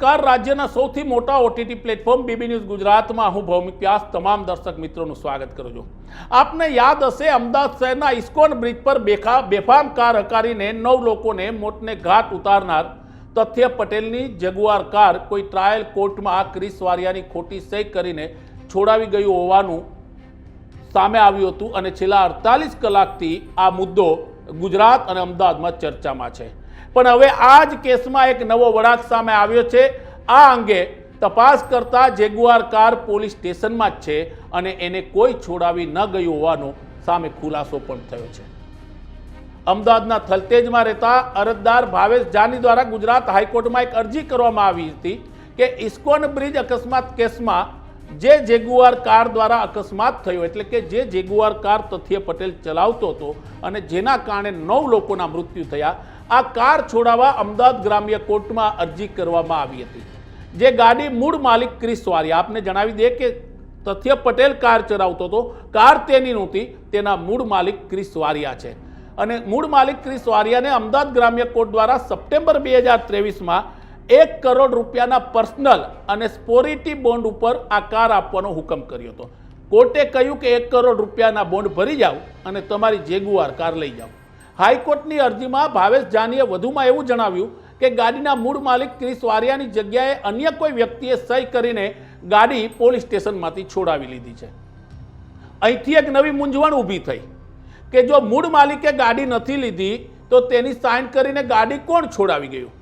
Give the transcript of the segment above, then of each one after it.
નમસ્કાર. રાજ્યના સૌથી મોટા ઓટીટી પ્લેટફોર્મ બીબી ન્યૂઝ ગુજરાતમાં હું ભૌમિક વ્યાસ. તમામ દર્શક મિત્રોનું સ્વાગત કરું છું. આપને યાદ હશે, અમદાવાદ શહેરના ઇસ્કોન બ્રિજ પર બેખા, બેફામ કાર હકારીને નવ લોકોને મોતને ઘાટ ઉતારનાર તથ્ય પટેલની જગુઆર કાર કોઈ ટ્રાયલ કોર્ટમાં આ ક્રિસ વારિયાની ખોટી સહી કરીને છોડાવી ગયું હોવાનું સામે આવ્યું હતું અને છેલ્લા અડતાલીસ કલાકથી આ મુદ્દો ગુજરાત અને અમદાવાદમાં ચર્ચામાં છે. પણ હવે આ જ કેસમાં એક નવો વળાંક સામે આવ્યો છે. આ અંગે તપાસ કરતા જેગુઆર કાર પોલીસ સ્ટેશનમાં જ છે અને એને કોઈ છોડાવી ન ગયું હોવાનો સામે ખુલાસો પણ થયો છે. અમદાવાદના થલતેજમાં રહેતા અરજદાર ભાવેશ જાની દ્વારા ગુજરાત હાઈકોર્ટમાં એક અરજી કરવામાં આવી હતી કે ઇસ્કોન બ્રિજ અકસ્માત કેસમાં જે જેગુઆર કાર દ્વારા અકસ્માત થયો, એટલે કે જે જેગુઆર કાર તથ્ય પટેલ ચલાવતો હતો અને જેના કારણે નવ લોકોના મૃત્યુ થયા આ કાર છોડાવવા અમદાવાદ ગ્રામ્ય કોર્ટમાં અરજી કરવામાં આવી હતી. જે ગાડી મૂળ માલિક ક્રિસ વારી આપને જણાવી દે કે તથ્ય પટેલ કાર ચલાવતો હતો, કાર તેની નહોતી, તેના મૂળ માલિક ક્રિસ વારિયા છે. અને મૂળ માલિક ક્રિસ વારિયાને અમદાવાદ ગ્રામ્ય કોર્ટ દ્વારા સપ્ટેમ્બર બે હજાર ત્રેવીસમાં એક કરોડ રૂપિયાના પર્સનલ અને સ્પોરિટી બોન્ડ ઉપર આ કાર આપવાનો હુકમ કર્યો હતો. કોર્ટે કહ્યું કે એક કરોડ રૂપિયાના બોન્ડ ભરી જાઓ અને તમારી જેગુઆર કાર લઈ જાઓ. હાઈકોર્ટની અરજીમાં ભાવેશ જાનીએ વધુમાં એવું જણાવ્યું કે ગાડીના મૂળ માલિક ક્રિસ વારિયાની જગ્યાએ અન્ય કોઈ વ્યક્તિએ સહી કરીને ગાડી પોલીસ સ્ટેશનમાંથી છોડાવી લીધી છે. અહીંથી એક નવી મૂંઝવણ ઊભી થઈ કે જો મૂળ માલિકે ગાડી નથી લીધી તો તેની સાઇન કરીને ગાડી કોણ છોડાવી ગયું?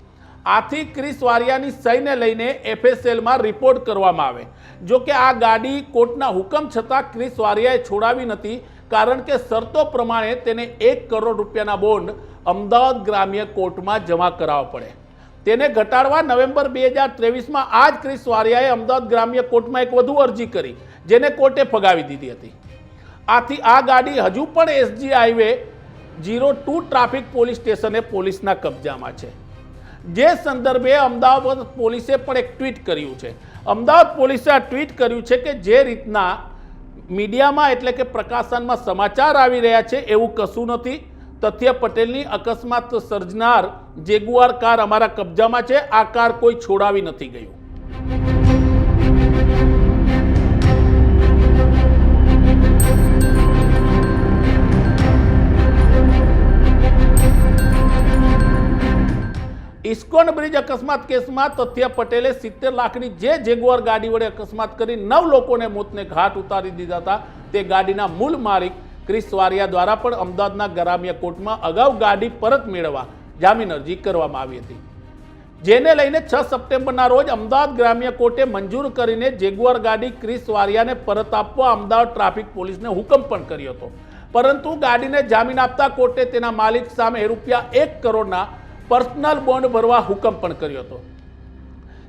આથી ક્રિસ વારિયાની સહીને લઈને એફએસએલમાં રિપોર્ટ કરવામાં આવે. જો કે આ ગાડી કોર્ટના હુકમ છતાં ક્રિસ વારિયાએ છોડાવી નથી કારણ કે શરતો પ્રમાણે તેને એક કરોડ રૂપિયાના બોન્ડ અમદાવાદ ગ્રામ્ય કોર્ટમાં જમા કરાવવા પડે. તેને ઘટાડવા નવેમ્બર બે હજાર ત્રેવીસમાં આ જ ક્રિસ વારિયાએ અમદાવાદ ગ્રામ્ય કોર્ટમાં એક વધુ અરજી કરી, જેને કોર્ટે ફગાવી દીધી હતી. આથી આ ગાડી હજુ પણ SG highway zero two traffic police સ્ટેશને પોલીસના કબજામાં છે. જે સંદર્ભે અમદાવાદ પોલીસે પણ એક ટ્વીટ કર્યું છે. અમદાવાદ પોલીસે આ ટ્વીટ કર્યું છે કે જે રીતના મીડિયામાં એટલે કે પ્રકાશનમાં સમાચાર આવી રહ્યા છે એવું કશું નથી. તથ્ય પટેલની અકસ્માત સર્જનાર જેગુઆર કાર અમારા કબજામાં છે. આ કાર કોઈ છોડાવી નથી ગયું. ઇસ્કોન બ્રિજ અકસ્માત કેસમાં તથ્ય પટેલે સિત્તેર લાખની જે જેગુઆર ગાડી વડે અકસ્માત કરી નવ લોકોને મોતને ઘાટ ઉતારી દીધા હતા. તે ગાડીના મૂળ માલિક ક્રિસ વારિયા દ્વારા પણ અમદાવાદના ગ્રામ્ય કોર્ટમાં અગાઉ ગાડી પરત મેળવવા જામીન અરજી કરવામાં આવી હતી. જેને લઈને છ સપ્ટેમ્બરના રોજ અમદાવાદ ગ્રામ્ય કોર્ટે મંજૂર કરીને જેગુઆર ગાડી ક્રિસ વારિયાને પરત આપવા અમદાવાદ ટ્રાફિક પોલીસને હુકમ પણ કર્યો હતો. પરંતુ ગાડીને જામીન આપતા કોર્ટે તેના માલિક સામે રૂપિયા એક કરોડના પર્સનલ બોન્ડ ભરવા હુકમ પણ કર્યો હતો.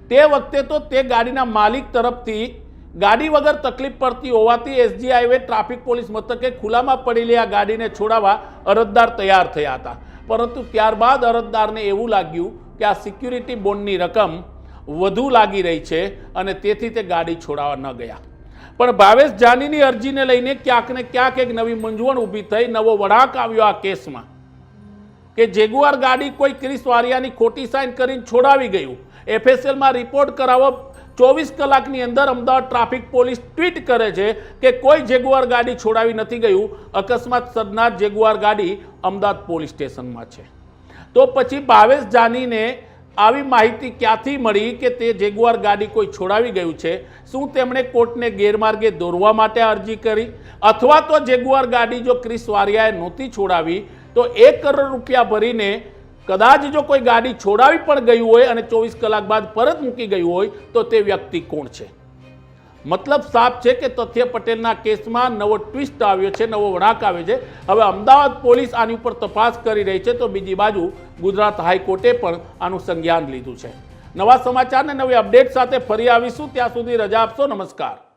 તે વખતે તો તે ગાડીના માલિક તરફથી ગાડી વગર તકલીફ પડતી હોવાથી એસજી હાઈવે ટ્રાફિક પોલીસ મથકે ખુલ્લામાં પડેલી આ ગાડીને છોડાવવા અરજદાર તૈયાર થયા હતા. પરંતુ ત્યારબાદ અરજદારને એવું લાગ્યું કે આ સિક્યુરિટી બોન્ડની રકમ વધુ લાગી રહી છે અને તેથી તે ગાડી છોડાવવા ન ગયા. પણ ભાવેશ જાનીની અરજીને લઈને ક્યાંક ને ક્યાંક એક નવી મૂંઝવણ ઊભી થઈ, નવો વળાંક આવ્યો આ કેસમાં. કે જેગુઆર ગાડી કોઈ ક્રિસ વારિયાની ખોટી સાઇન કરીને છોડાવી ગયું. એફએસએલમાં રિપોર્ટ કરાવવા ચોવીસ કલાકની અંદર અમદાવાદ ટ્રાફિક પોલીસ ટ્વીટ કરે છે કે કોઈ જેગુઆર ગાડી છોડાવી નથી ગયું. અકસ્માત સર્જનાર જેગુઆર ગાડી અમદાવાદ પોલીસ સ્ટેશનમાં છે. તો પછી ભાવેશ જાનીને આવી માહિતી ક્યાંથી મળી કે તે જેગુઆર ગાડી કોઈ છોડાવી ગયું છે? શું તેમણે કોર્ટને ગેરમાર્ગે દોરવા માટે અરજી કરી? અથવા તો જેગુઆર ગાડી જો ક્રિસ વારિયાએ નહોતી છોડાવી તો એક કરોડ રૂપિયા ભરીને કદાચ જો કોઈ ગાડી છોડાવી પણ ગયું હોય અને ચોવીસ કલાક બાદ પરત મૂકી ગયું હોય, તો તે વ્યક્તિ કોણ છે? મતલબ સાફ છે કે તથ્ય પટેલના કેસમાં નવો ટ્વિસ્ટ આવ્યો છે, નવો વળાંક આવ્યો છે. હવે અમદાવાદ પોલીસ આની ઉપર તપાસ કરી રહી છે, તો બીજી બાજુ ગુજરાત હાઈકોર્ટે પણ આનું સંજ્ઞાન લીધું છે. નવા સમાચારને નવી અપડેટ સાથે ફરી આવીશું. ત્યાં સુધી રજા આપશો. નમસ્કાર.